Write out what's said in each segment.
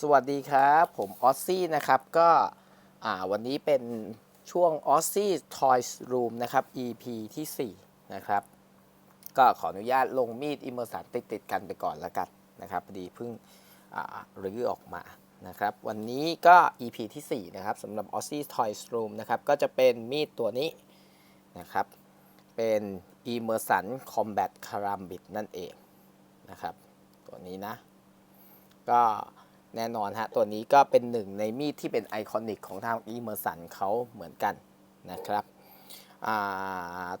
สวัสดีครับ ผมออสซี่นะครับก็วันนี้เป็นช่วงออสซี่ Toys Room นะครับ EP ที่ 4 นะครับ ก็ขออนุญาตลงมีดอิมเมอร์สันติดติดๆกันไปก่อนละกันนะครับพอดีเพิ่งรื้อออกมานะครับ วันนี้ก็ EP ที่ 4 นะครับสำหรับ Aussie Toys Room นะครับ ก็จะเป็นมีดตัวนี้นะครับ เป็น Immersion Combat Karambit นั่นเองนะครับ ตัวนี้นะ ก็ แน่นอนฮะ ตัวนี้ก็เป็นหนึ่งในมีดที่เป็นไอคอนิกของทางอีเมอร์สันเขาเหมือนกันนะครับ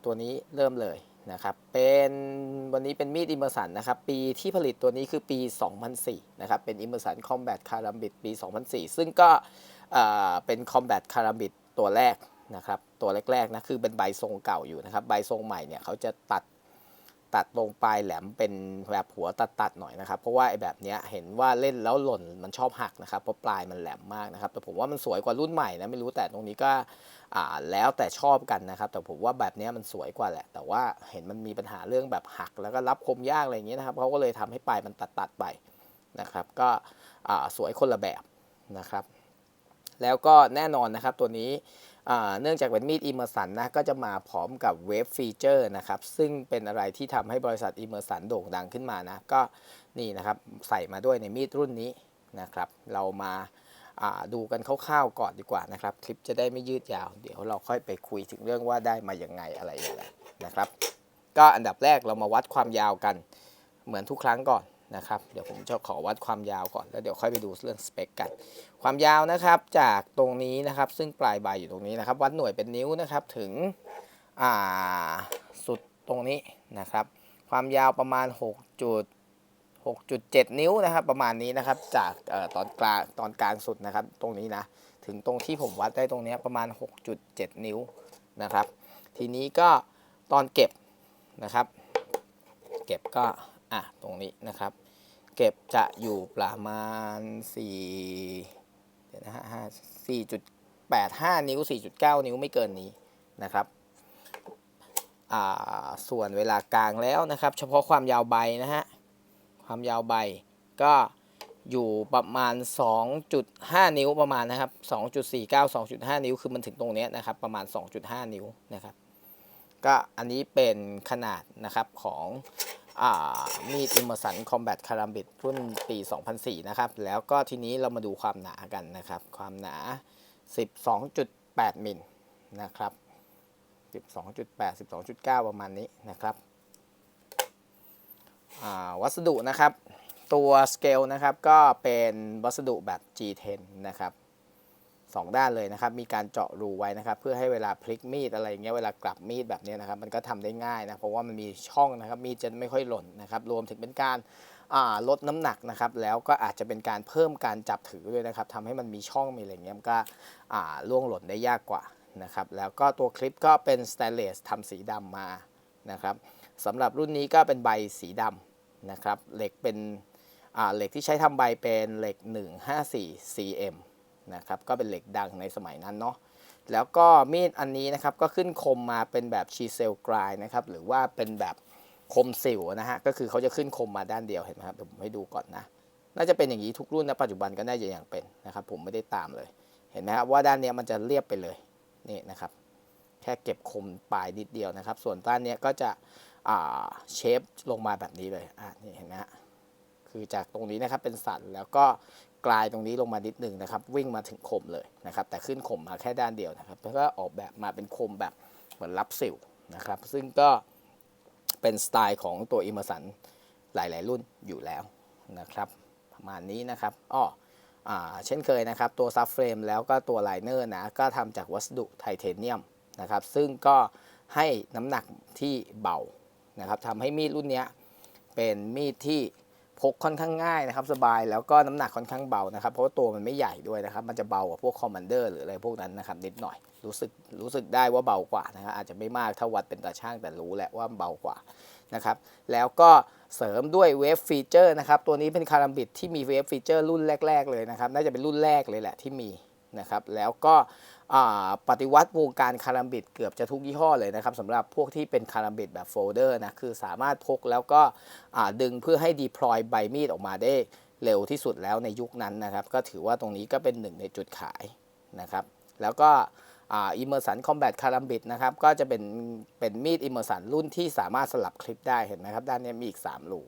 ตัวนี้เริ่มเลยนะครับ เป็นวันนี้เป็นมีดอิมเมอร์สันนะครับ ปีที่ผลิตตัวนี้คือปี 2004 นะครับ เป็นอิมเมอร์สันคอมแบทคารัมบิดปี 2004 ซึ่งก็เป็นคอมแบทคารัมบิดตัวแรกนะครับ ตัวแรกๆนะ คือเป็นใบทรงเก่าอยู่นะครับ ใบทรงใหม่เนี่ยเขาจะตัด ตัดตรงปลายแหลมเป็นแบบหัวตัดๆหน่อยนะครับ เพราะว่าไอ้แบบเนี้ยเห็นว่าเล่นแล้วหล่นมันชอบหักนะครับเพราะปลายมันแหลมมากนะครับ แต่ผมว่ามันสวยกว่ารุ่นใหม่นะไม่รู้แต่ตรงนี้ก็อ่าแล้วแต่ชอบกันนะครับ แต่ผมว่าแบบเนี้ยมันสวยกว่าแหละ แต่ว่าเห็นมันมีปัญหาเรื่องแบบหัก แล้วก็รับคมยากอะไรอย่างเงี้ยนะครับเขาก็เลยทำให้ปลายมันตัดๆไปนะครับ ก็อ่าสวยคนละแบบนะครับ แล้วก็แน่นอนนะครับตัวนี้ เนื่องจากเป็นมีดอิมเมอร์สันนะก็จะมาพร้อมกับเวฟฟีเจอร์นะครับ ซึ่งเป็นอะไรที่ทำให้บริษัทอิมเมอร์สันโด่งดังขึ้นมานะ ก็นี่นะครับใส่มาด้วยในมีดรุ่นนี้นะครับ เรามาาดูกันคร่าวๆก่อนดีกว่านะครับ คลิปจะได้ไม่ยืดยาว เดี๋ยวเราค่อยไปคุยถึงเรื่องว่าได้มาอย่างไงอะไรอย่างไรนะครับ ก็อันดับแรกเรามาวัดความยาวกันเหมือนทุกครั้งก่อนนะครับ เดี๋ยวผมจะขอวัดความยาวก่อนแล้วเดี๋ยวค่อยไปดูเรื่องสเปคกัน ความยาวนะครับจากตรงนี้นะครับ ซึ่งปลายใบอยู่ตรงนี้นะครับ วัดหน่วยเป็นนิ้วนะครับถึงอ่าสุดตรงนี้นะครับ ความยาวประมาณ 6 จุด6.7 นิ้วนะครับประมาณนี้นะครับจากออตอนกลางตอนกลางสุดนะครับ ตรงนี้นะถึงตรงที่ผมวัดได้ตรงนี้ประมาณ 6.7 นิ้วนะครับ ทีนี้ก็ตอนเก็บนะครับ เก็บก็อะตรงนี้นะครับ เก็บจะอยู่ประมาณ 4 นะฮะสี่จุดแปดห้านิ้ว4.9นิ้วไม่เกินนี้นะครับส่วนเวลากลางแล้วนะครับ เฉพาะความยาวใบนะฮะความยาวใบก็อยู่ประมาณ 2.5 นิ้วประมาณนะครับ 2.49 2.5 นิ้วคือมันถึงตรงนี้นะครับประมาณ 2.5 นิ้วนะครับ ก็อันนี้เป็นขนาดนะครับของ มีดอิมเมอร์สันคอมแบทคารัมบิดรุ่นปี 2004 นะครับ แล้วก็ทีนี้เรามาดูความหนากันนะครับ ความหนา 12.8 มิลนะครับ 12.8 12.9 ประมาณนี้นะครับวัสดุนะครับ ตัวสเกลนะครับก็เป็นวัสดุแบบ G10 นะครับ สองด้านเลยนะครับ มีการเจาะรูไว้นะครับ เพื่อให้เวลาพลิกมีดอะไรเงี้ย เวลากลับมีดแบบนี้นะครับ มันก็ทำได้ง่ายนะ เพราะว่ามันมีช่องนะครับ มีดจะไม่ค่อยหล่นนะครับ รวมถึงเป็นการลดน้ำหนักนะครับ แล้วก็อาจจะเป็นการเพิ่มการจับถือด้วยนะครับทำให้มันมีช่องมีอะไรเงี้ย มันก็ล่วงหล่นได้ยากกว่านะครับ แล้วก็ตัวคลิปก็เป็นสแตนเลสทำสีดำมานะครับสำหรับรุ่นนี้ก็เป็นใบสีดำนะครับ เหล็กเป็นเหล็กที่ใช้ทำใบเป็นเหล็ก 154 cm นะครับก็เป็นเหล็กดังในสมัยนั้นเนาะแล้วก็มีดอันนี้นะครับก็ขึ้นคมมาเป็นแบบชีเซลกรายนะครับหรือว่าเป็นแบบคมสิวนะฮะก็คือเขาจะขึ้นคมมาด้านเดียวเห็นไหมครับเดี๋ยวผมให้ดูก่อนนะน่าจะเป็นอย่างนี้ทุกรุ่นนะปัจจุบันก็น่าจะอย่างเป็นนะครับผมไม่ได้ตามเลยเห็นไหมครับว่าด้านเนี้ยมันจะเรียบไปเลยนี่นะครับแค่เก็บคมปลายนิดเดียวนะครับ ส่วนด้านเนี้ยก็จะเชฟลงมาแบบนี้เลยอะนี่เห็นไหมฮะคือจากตรงนี้นะครับเป็นสันแล้วก็ กลายตรงนี้ลงมานิดหนึ่งนะครับ วิ่งมาถึงคมเลยนะครับ แต่ขึ้นคมมาแค่ด้านเดียวนะครับแล้วก็ออกแบบมาเป็นคมแบบเหมือนรับสิวนะครับ ซึ่งก็เป็นสไตล์ของตัวอิมเมอร์สันหลาย ๆ รุ่นอยู่แล้วนะครับ ประมาณนี้นะครับอ้อเช่นเคยนะครับ ตัวซับเฟรมแล้วก็ตัวไลเนอร์นะ ก็ทำจากวัสดุไทเทเนียมนะครับ ซึ่งก็ให้น้ำหนักที่เบานะครับทำให้มีดรุ่นนี้เป็นมีดที่ พกค่อนข้างง่ายนะครับสบายแล้วก็น้ำหนักค่อนข้างเบานะครับ เพราะว่าตัวมันไม่ใหญ่ด้วยนะครับ มันจะเบากว่าพวกคอมมานเดอร์หรืออะไรพวกนั้นนะครับนิดหน่อยรู้สึกรู้สึกได้ว่าเบากว่านะครับอาจจะไม่มากถ้าวัดเป็นตาช่างแต่รู้แหละว่าเบากว่านะครับแล้วก็เสริมด้วยเวฟฟีเจอร์นะครับตัวนี้เป็นคารัมบิดที่มีเวฟฟีเจอร์รุ่นแรก ๆ เลยนะครับน่าจะเป็นรุ่นแรกเลยแหละที่มีนะครับแล้วก็ ปฏิวัติวงการคารัมบิดเกือบจะทุกยี่ห้อเลยนะครับสำหรับพวกที่เป็นคารัมบิดแบบโฟลเดอร์นะคือสามารถพกแล้วก็ดึงเพื่อให้ deploy ใบมีดออกมาได้เร็วที่สุดแล้วในยุคนั้นนะครับ ก็ถือว่าตรงนี้ก็เป็นหนึ่งในจุดขายนะครับ แล้วก็อิมเมอร์สันคอมแบทคารัมบิดนะครับก็จะเป็นเป็นมีดอิมเมอร์สันรุ่นที่สามารถสลับคลิปได้เห็นไหมครับ ด้านนี้มีอีก 3 รู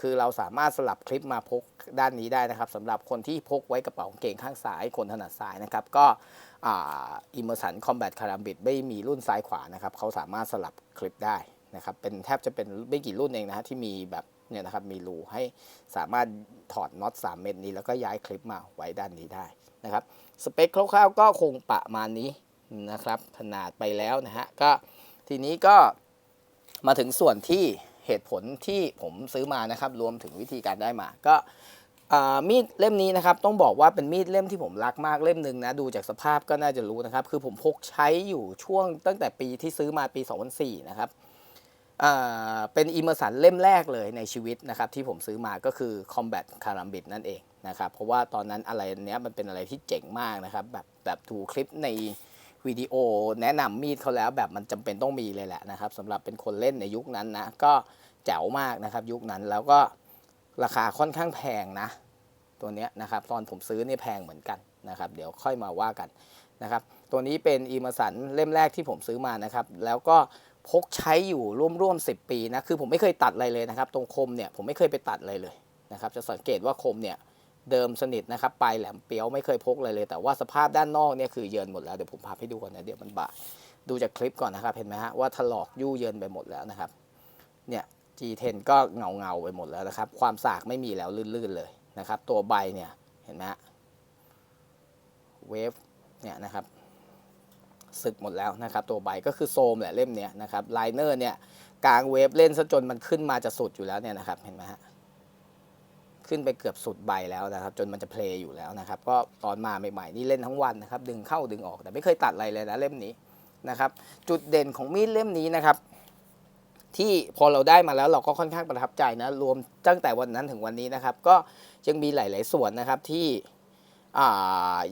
คือเราสามารถสลับคลิปมาพกด้านนี้ได้นะครับสำหรับคนที่พกไว้กระเป๋ากางเกงข้างซ้ายคนถนัดซ้ายนะครับ ก็อิมเมอร์สันคอมแบทคารัมบิดไม่มีรุ่นซ้ายขวานะครับเขาสามารถสลับคลิปได้นะครับเป็นแทบจะเป็นไม่กี่รุ่นเองนะฮะที่มีแบบเนี่ยนะครับมีรูให้สามารถถอดน็อต3 เม็ดนี้แล้วก็ย้ายคลิปมาไว้ด้านนี้ได้นะครับสเปคคร่าวๆก็คงประมาณนี้นะครับขนาดไปแล้วนะฮะก็ทีนี้ก็มาถึงส่วนที่ เหตุผลที่ผมซื้อมานะครับ รวมถึงวิธีการได้มา ก็มีดเล่มนี้นะครับ ต้องบอกว่าเป็นมีดเล่มที่ผมรักมากเล่มหนึ่งนะ ดูจากสภาพก็น่าจะรู้นะครับ คือผมพกใช้อยู่ช่วงตั้งแต่ปีที่ซื้อมาปี 2004 นะครับเป็นอิมเมอร์สันเล่มแรกเลยในชีวิตนะครับที่ผมซื้อมาก็คือ Combat Karambit นั่นเองนะครับ เพราะว่าตอนนั้นอะไรเนี้ยมันเป็นอะไรที่เจ๋งมากนะครับ แบบแบบดูคลิปใน วิดีโอแนะนำมีดเขาแล้วแบบมันจำเป็นต้องมีเลยแหละนะครับสำหรับเป็นคนเล่นในยุคนั้นนะ ก็แจ๋วมากนะครับ ยุคนั้นแล้วก็ราคาค่อนข้างแพงนะ ตัวนี้นะครับ ตอนผมซื้อเนี่ยแพงเหมือนกันนะครับ เดี๋ยวค่อยมาว่ากันนะครับ ตัวนี้เป็นอีมาสันเล่มแรกที่ผมซื้อมานะครับ แล้วก็พกใช้อยู่ร่วมๆ10 ปีนะ คือผมไม่เคยตัดอะไรเลยนะครับ ตรงคมเนี่ยผมไม่เคยไปตัดอะไรเลยนะครับ จะสังเกตว่าคมเนี่ย เดิมสนิทนะครับปลายแหลมเปียวไม่เคยพกอะไรเลย แต่ว่าสภาพด้านนอกเนี่ยคือเยินหมดแล้วเดี๋ยวผมพาให้ดูก่อนนะเดี๋ยวมันบาดดูจากคลิปก่อนนะครับเห็นไหมฮะว่าถลอกยู่เยินไปหมดแล้วนะครับเนี่ย G10 ก็เงาเงาไปหมดแล้วนะครับ ความสากไม่มีแล้วลื่นๆเลยนะครับ ตัวใบเนี่ยเห็นไหมฮะเวฟเนี่ยนะครับสึกหมดแล้วนะครับ ตัวใบก็คือโซมแหละเล่มเนี้ยนะครับไลเนอร์เนี่ยกลางเวฟเล่นซะจนมันขึ้นมาจะสุดอยู่แล้วเนี่ยนะครับเห็นไหมฮะ ขึ้นไปเกือบสุดใบแล้วนะครับ จนมันจะเพลย์อยู่แล้วนะครับ ก็ตอนมาใหม่ๆนี่เล่นทั้งวันนะครับ ดึงเข้าดึงออกแต่ไม่เคยตัดอะไรเลยนะเล่มนี้นะครับ จุดเด่นของมีดเล่มนี้นะครับ ที่พอเราได้มาแล้วเราก็ค่อนข้างประทับใจนะรวมตั้งแต่วันนั้นถึงวันนี้นะครับ ก็ยังมีหลาย ๆ ส่วนนะครับที่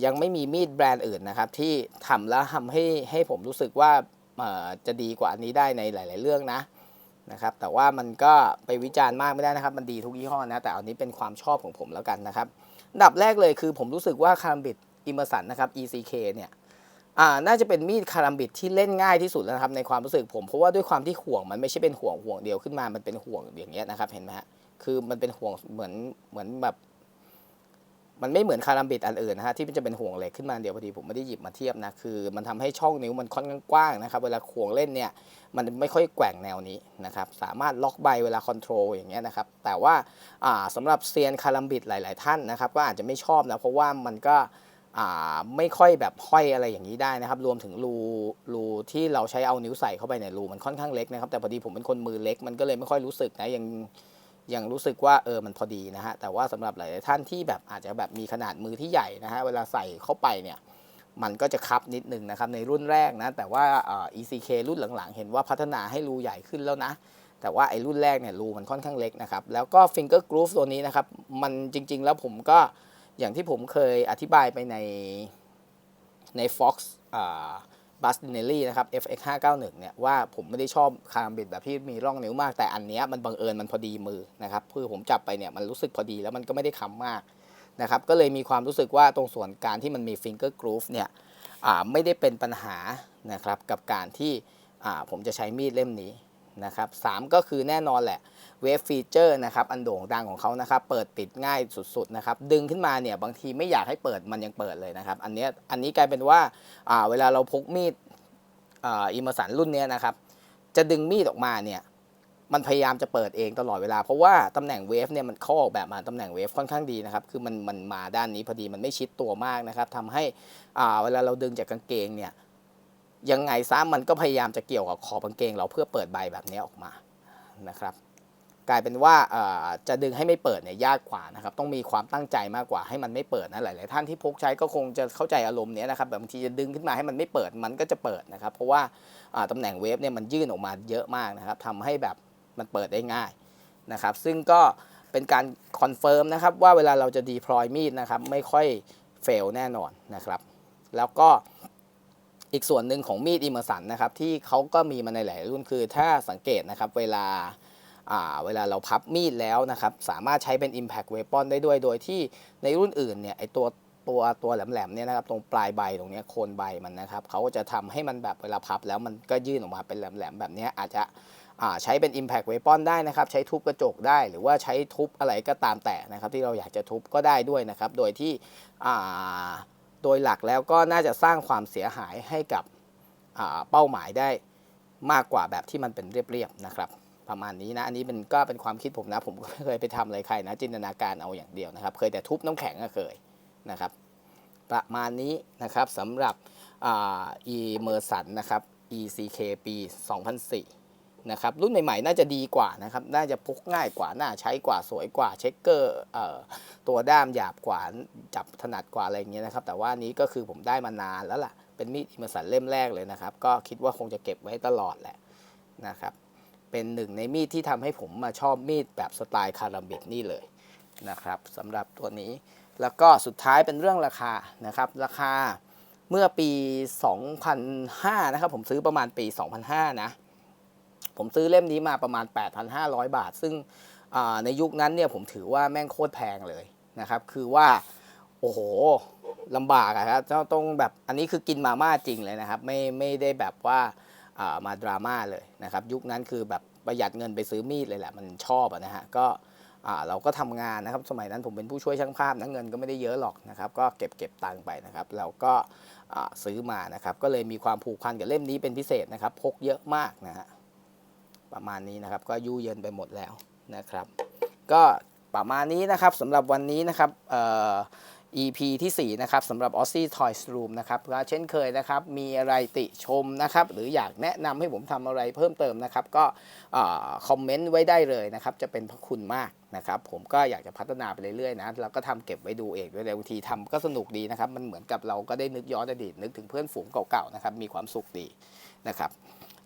ยังไม่มีมีดแบรนด์อื่นนะครับ ที่ทำแล้วทำให้ให้ผมรู้สึกว่าจะดีกว่าอันนี้ได้ในหลาย ๆ เรื่องนะ นะครับ แต่ว่ามันก็ไปวิจารณ์มากไม่ได้นะครับ มันดีทุกยี่ห้อนะ แต่อันนี้เป็นความชอบของผมแล้วกันนะครับอันดับแรกเลยคือผมรู้สึกว่าคาร์บิดอิมเมอร์สันนะครับ ECK เนี่ยอ่าน่าจะเป็นมีดคารัมบิดที่เล่นง่ายที่สุดแล้วนะครับในความรู้สึกผมเพราะว่าด้วยความที่ห่วงมันไม่ใช่เป็นห่วงห่วงเดียวขึ้นมา มันเป็นห่วงอย่างเงี้ยนะครับเห็นไหมฮะคือมันเป็นห่วงเหมือนเหมือนแบบ มันไม่เหมือนคารัมบิดอันอื่นนะฮะที่มันจะเป็นห่วงเหล็กขึ้นมาเดียวพอดีผมไม่ได้หยิบมาเทียบนะคือมันทำให้ช่องนิ้วมันค่อนข้างกว้างนะครับเวลาห่วงเล่นเนี่ยมันไม่ค่อยแกว่งแนวนี้นะครับสามารถล็อกใบเวลาคอนโทรลอย่างเงี้ยนะครับแต่ว่าอ่าสำหรับเซียนคารัมบิดหลาย ๆ ท่านนะครับก็อาจจะไม่ชอบนะเพราะว่ามันก็ไม่ค่อยแบบห้อยอะไรอย่างนี้ได้นะครับ รวมถึงรูรูที่เราใช้เอานิ้วใส่เข้าไปในรูมันค่อนข้างเล็กนะครับแต่พอดีผมเป็นคนมือเล็กมันก็เลยไม่ค่อยรู้สึกนะยัง ยังรู้สึกว่าเออมันพอดีนะฮะแต่ว่าสำหรับหลายท่านที่แบบอาจจะแบบมีขนาดมือที่ใหญ่นะฮะเวลาใส่เข้าไปเนี่ยมันก็จะคับนิดนึงนะครับในรุ่นแรกนะแต่ว่าอ่า ECK รุ่นหลังๆ เห็นว่าพัฒนาให้รูใหญ่ขึ้นแล้วนะ แต่ว่าไอ้รุ่นแรกเนี่ยรูมันค่อนข้างเล็กนะครับแล้วก็ finger groove ตัวนี้นะครับมันจริงๆ แล้วผมก็อย่างที่ผมเคยอธิบายไปในใน Fox อ่า บัสตินเนลลี่นะครับ FX 591เนี่ยว่าผมไม่ได้ชอบคาร์บิดแบบที่มีร่องนิ้วมาก แต่อันเนี้ยมันบังเอิญมันพอดีมือนะครับคือผมจับไปเนี่ยมันรู้สึกพอดีแล้วมันก็ไม่ได้ค้ำมากนะครับก็เลยมีความรู้สึกว่าตรงส่วนการที่มันมี finger groove เนี่ยอ่าไม่ได้เป็นปัญหานะครับกับการที่อ่าผมจะใช้มีดเล่มนี้นะครับสามก็คือแน่นอนแหละ เวฟฟีเจอร์นะครับอันโด่งดังของเขานะครับเปิดปิดง่ายสุดๆนะครับดึงขึ้นมาเนี่ยบางทีไม่อยากให้เปิดมันยังเปิดเลยนะครับอันนี้อันนี้กลายเป็นว่าอ่าเวลาเราพกมีดอ่าอิมเมอร์สันรุ่นเนี้ยนะครับจะดึงมีดออกมาเนี่ยมันพยายามจะเปิดเองตลอดเวลา เพราะว่าตำแหน่งเวฟเนี่ยมันเขาออกแบบมาตำแหน่งเวฟค่อนข้างดีนะครับ คือมันมันมาด้านนี้พอดีมันไม่ชิดตัวมากนะครับทำให้อ่าเวลาเราดึงจากกางเกงเนี่ยยังไงซะมันก็พยายามจะเกี่ยวกับขอบกางเกง เราเพื่อเปิดใบแบบนี้ออกมานะครับ กลายเป็นว่าจะดึงให้ไม่เปิดเนี่ยยากกว่านะครับต้องมีความตั้งใจมากกว่าให้มันไม่เปิดนะหลาย ๆ ท่านที่พกใช้ก็คงจะเข้าใจอารมณ์เนี้ยนะครับแบบบางทีจะดึงขึ้นมาให้มันไม่เปิดมันก็จะเปิดนะครับ เพราะว่าตำแหน่งเวฟเนี่ยมันยื่นออกมาเยอะมากนะครับทำให้แบบมันเปิดได้ง่ายนะครับ ซึ่งก็เป็นการคอนเฟิร์มนะครับว่าเวลาเราจะดีพลอยมีดนะครับไม่ค่อยเฟลแน่นอนนะครับ แล้วก็อีกส่วนหนึ่งของมีดอิมเมอร์สันนะครับที่เขาก็มีมาในหลายรุ่นคือถ้าสังเกตนะครับเวลา เวลาเราพับมีดแล้วนะครับ สามารถใช้เป็น Impact Weapon ได้ด้วย โดยที่ในรุ่นอื่นเนี่ยไอตัวตัวตัวแหลมๆเนี่ยนะครับตรงปลายใบตรงเนี้ยโคนใบมันนะครับเขาก็จะทำให้มันแบบเวลาพับแล้วมันก็ยื่นออกมาเป็นแหลมๆแบบนี้อาจจะใช้เป็น Impact Weapon ได้นะครับ ใช้ทุบกระจกได้ หรือว่าใช้ทุบอะไรก็ตามแต่นะครับ ที่เราอยากจะทุบก็ได้ด้วยนะครับ โดยที่โดยหลักแล้วก็น่าจะสร้างความเสียหายให้กับเป้าหมายได้มากกว่าแบบที่มันเป็นเรียบๆนะครับ ประมาณนี้นะ อันนี้มันก็เป็นความคิดผมนะ ผมก็ไม่เคยไปทำอะไรใครนะ จินตนาการเอาอย่างเดียวนะครับ เคยแต่ทุบน้ำแข็งก็เคยนะครับ ประมาณนี้นะครับสำหรับอ่า e m e r s o n นะครับ ECK ปี 2004 นะครับ รุ่นใหม่ๆ น่าจะดีกว่านะครับ น่าจะพกง่ายกว่า น่าใช้กว่า สวยกว่า เช็คเกอร์ตัวด้ามหยาบกว่า จับถนัดกว่าอะไรอย่างเงี้ยนะครับ แต่ว่านี้ก็คือผมได้มานานแล้วล่ะ เป็นมีด e m e r s o n เล่มแรกเลยนะครับ ก็คิดว่าคงจะเก็บไว้ตลอดแหละนะครับ เป็นหนึ่งในมีดที่ทำให้ผมมาชอบมีดแบบสไตล์คาราบิกนี่เลยนะครับสำหรับตัวนี้ แล้วก็สุดท้ายเป็นเรื่องราคานะครับ ราคาเมื่อปี 2005 นะครับ ผมซื้อประมาณปี 2005 นะ ผมซื้อเล่มนี้มาประมาณ 8,500 บาท ซึ่งในยุคนั้นเนี่ยผมถือว่าแม่งโคตรแพงเลยนะครับ คือว่า โอ้โหลำบากอะครับต้องแบบอันนี้คือกินมาม่าจริงเลยนะครับ ไม่ไม่ได้แบบว่า มาดราม่าเลยนะครับยุคนั้นคือแบบประหยัดเงินไปซื้อมีดเลยแหละมันชอบอะนะฮะก็อ่าเราก็ทำงานนะครับสมัยนั้นผมเป็นผู้ช่วยช่างภาพนะเงินก็ไม่ได้เยอะหรอกนะครับก็เก็บเก็บตังค์ไปนะครับเราก็ซื้อมานะครับก็เลยมีความผูกพันกับเล่มนี้เป็นพิเศษนะครับพกเยอะมากนะฮะประมาณนี้นะครับก็ยุ่เยินไปหมดแล้วนะครับ ก็ประมาณนี้นะครับสำหรับวันนี้นะครับเอ่อ EP ที่ 4 นะครับสำหรับ Aussie Toys Room นะครับก็เช่นเคยนะครับ มีอะไรติชมนะครับ หรืออยากแนะนำให้ผมทำอะไรเพิ่มเติมนะครับ ก็คอมเมนต์ไว้ได้เลยนะครับ จะเป็นพระคุณมากนะครับ ผมก็อยากจะพัฒนาไปเรื่อยๆนะแล้วก็ทำเก็บไว้ดูเองด้วยบางทีทำก็สนุกดีนะครับ มันเหมือนกับเราก็ได้นึกย้อนอดีตนึกถึงเพื่อนฝูงเก่าๆนะครับ มีความสุขดีนะครับ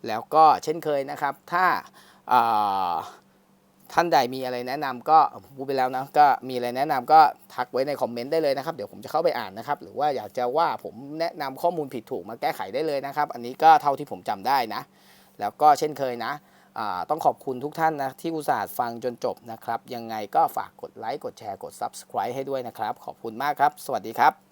แล้วก็เช่นเคยนะครับ ถ้าา ท่านใดมีอะไรแนะนำก็พูดไปแล้วนะก็มีอะไรแนะนำก็ทักไว้ในคอมเมนต์ได้เลยนะครับ เดี๋ยวผมจะเข้าไปอ่านนะครับ หรือว่าอยากจะว่าผมแนะนำข้อมูลผิดถูกมาแก้ไขได้เลยนะครับ อันนี้ก็เท่าที่ผมจำได้นะ แล้วก็เช่นเคยนะต้องขอบคุณทุกท่านนะที่อุตส่าห์ฟังจนจบนะครับ ยังไงก็ฝากกดไลค์กดแชร์กด Subscribe ให้ด้วยนะครับ ขอบคุณมากครับ สวัสดีครับ